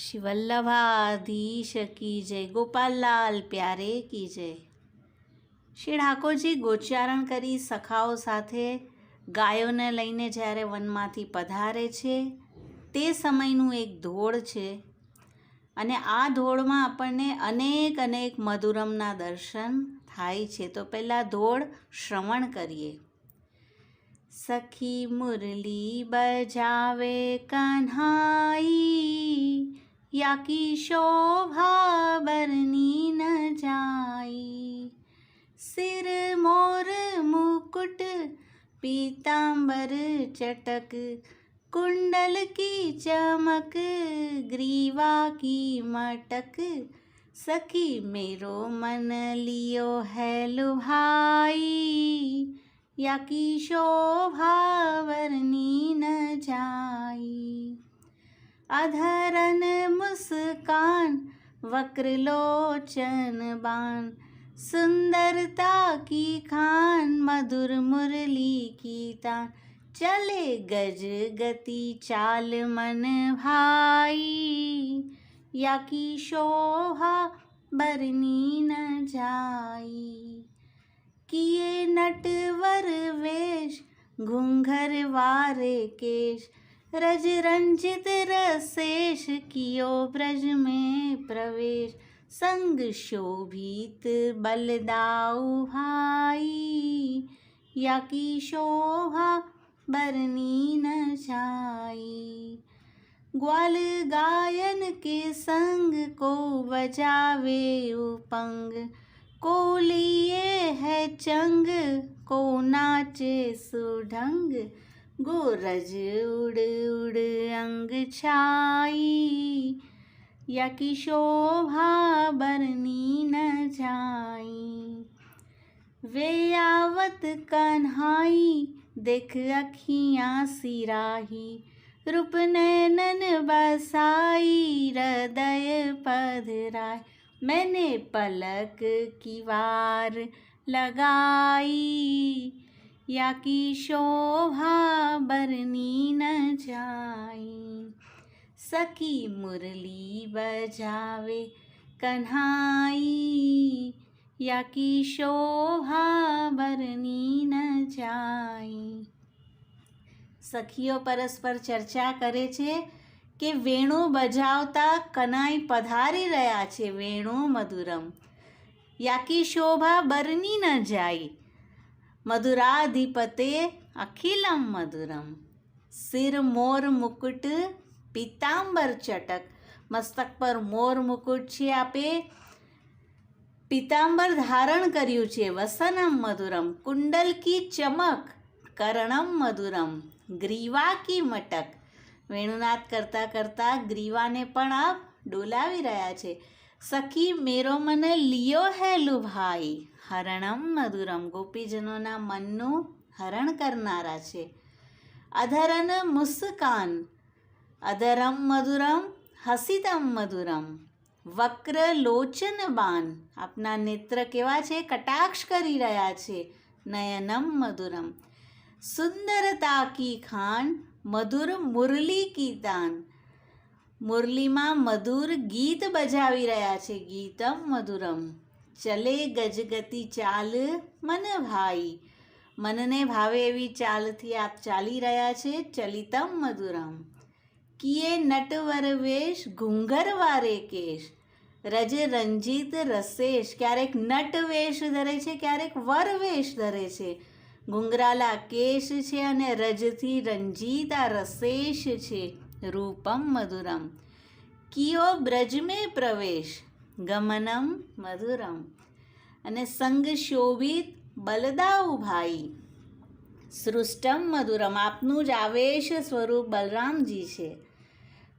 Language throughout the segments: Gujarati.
શિવલ્લભાધીશ કી જય ગોપાલલાલ પ્યારે કી જય શ્રી ઠાકોરજી ગોચારણ કરી સખાઓ સાથે ગાયોને લઈને જ્યારે વનમાંથી પધારે છે, તે સમયનું એક ધોળ છે અને આ ધોળમાં આપણને અનેક અનેક મધુરમના દર્શન થાય છે. તો પહેલાં ધોળ શ્રવણ કરીએ. સખી મુરલી બજાવે કન્હાઈ યાકી શોભા બરની ન જાય સિર મોર મુકુટ પીતાંબર ચટક कुंडल की चमक ग्रीवा की मटक सखी मेरो मन लियो है लुहाई या की शोभा न जा अधरन मुस्कान, वक्रलोचन बाण, सुंदरता की खान, मधुर मुरली की तान। चले गज गति चाल मन भाई, या की शोभा बरनी न जाई। किए नटवर वेश, घूंघर वारे केश रज रंजित रसेश कियो ब्रज में प्रवेश संग शोभित बलदाऊ भाई या की शोभा बरनी न जाई ग्वाल गायन के संग को बजावे उपंग को लिए है चंग को नाचे सुढंग गोरज उड़ उड़ अंग छाई या की शोभा बरनी न जाई वे आवत कन्हाई देख अखियाँ सिराही रूप नैनन बसाई हृदय पधराय मैंने पलक की वार लगाई યાકી શોભા બરની ન જાય સખી મુરલી બજાવે કન્હાઈ યાકી શોભા બરની ન જાય સખીઓ પરસ્પર ચર્ચા કરે છે કે વેણું બજાવતા કનાઈ પધારી રહ્યા છે, વેણું મધુરમ. યાકી શોભા બરની ન જાય. મધુરાધિપતે અખિલમ મધુરમ સિર મોર મુકુટ પિતાંબર ચટક મસ્તક પર મોર મુકુટ છે આપે પિતાંબર ધારણ કર્યું છે વસનમ મધુરમ કુંડલ કી ચમક કરણમ મધુરમ ગ્રીવા કી મટક વેણુનાથ કરતાં કરતાં ગ્રીવાને પણ આપ ડોલાવી રહ્યા છે સખી, મેરો મને લિયો હે લુભાઈ હરણમ મધુરમ. ગોપીજનોના મનનું હરણ કરનારા છે. અધરન મુસ્કાન. અધરમ મધુરમ હસિતમ મધુરમ. વક્ર લોચન બાન. આપના નેત્ર કેવા છે? કટાક્ષ કરી રહ્યા છે. નયનમ મધુરમ. સુંદરતા કી ખાન, મધુર મુરલી કી તાન મુરલીમાં મધુર ગીત બજાવી રહ્યા છે ગીતમ મધુરમ. ચલે ગજગતિ ચાલ મન ભાઈ. મનને ભાવે એવી ચાલથી આપ ચાલી રહ્યા છે ચલિતમ મધુરમ. કિયે નટવર વેશ ઘૂંઘર વારે કેશ. રજ રંજીત રસેશ, ક્યારેક નટ વેશ ધરે છે, ક્યારેક વર વેશ ધરે છે. ઘુંઘરાલા કેશ છે અને રજથી રંજીતા રસેશ છે. રૂપમ મધુરમ કિયો બ્રજમે પ્રવેશ ગમનમ મધુરમ અને સંગ શોભિત બલદાઉ ભાઈ સૃષ્ટમ મધુરમ આપનું જ આવેશ સ્વરૂપ બલરામજી છે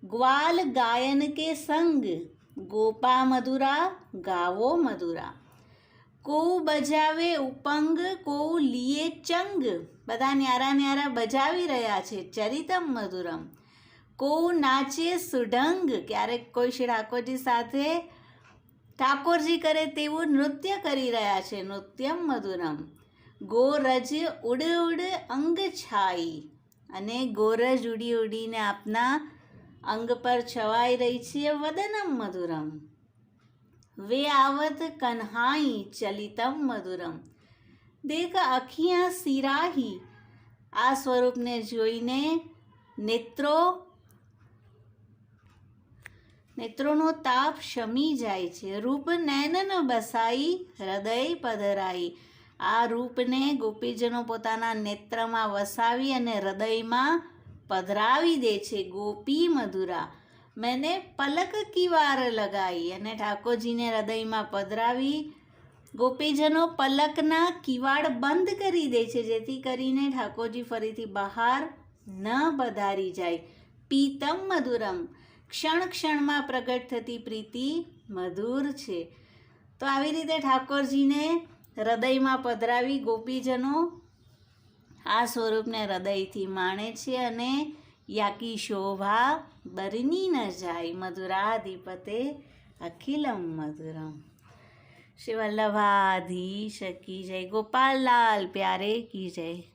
ગ્વાલ ગાયન કે સંગ ગોપા મધુરા ગાવો મધુરા કોઉ બજાવે ઉપંગ કોઉ લીએ ચંગ બધા ન્યારા ન્યારા બજાવી રહ્યા છે ચરિતમ મધુરમ કો નાચે સુઢંગ ક્યારેક કોઈ શ્રી ઠાકોરજી સાથે ઠાકોરજી કરે તેવું નૃત્ય કરી રહ્યા છે નૃત્યમ મધુરમ ગોરજ ઉડ ઉડ અંગ છાઈ અને ગોરજ ઉડી ઉડીને આપના અંગ પર છવાઈ રહી છે વદનમ મધુરમ વે આવત કન્હાઈ ચલિતમ મધુરમ દેખ અખિયા સિરાહી આ સ્વરૂપને જોઈને નેત્રો નેત્રોનો તાપ શમી જાય છે. રૂપ નૈનન બસાઈ, હૃદય પધરાઈ. આ રૂપને ગોપીજનો પોતાના નેત્રમાં વસાવી અને હૃદયમાં પધરાવી દે છે ગોપી મધુરા. મેને પલક કી વાર લગાઈ? અને ઠાકોરજીને હૃદયમાં પધરાવી ગોપીજનો પલકના કિવાડ બંધ કરી દે છે, જેથી કરીને ઠાકોરજી ફરીથી બહાર ન પધારી જાય. પીતમ મધુરમ ક્ષણ ક્ષણમાં પ્રગટ થતી પ્રીતિ મધુર છે. તો આવી રીતે ઠાકોરજીને હૃદયમાં પધરાવી ગોપીજનો આ સ્વરૂપને હૃદયથી માણે છે અને યાકી શોભા બરની ન જાય, મધુરાધિપતે અખિલમ મધુરમ. શિવલ્લભાધી શકી જય, ગોપાલ લાલ પ્યારે કી જય.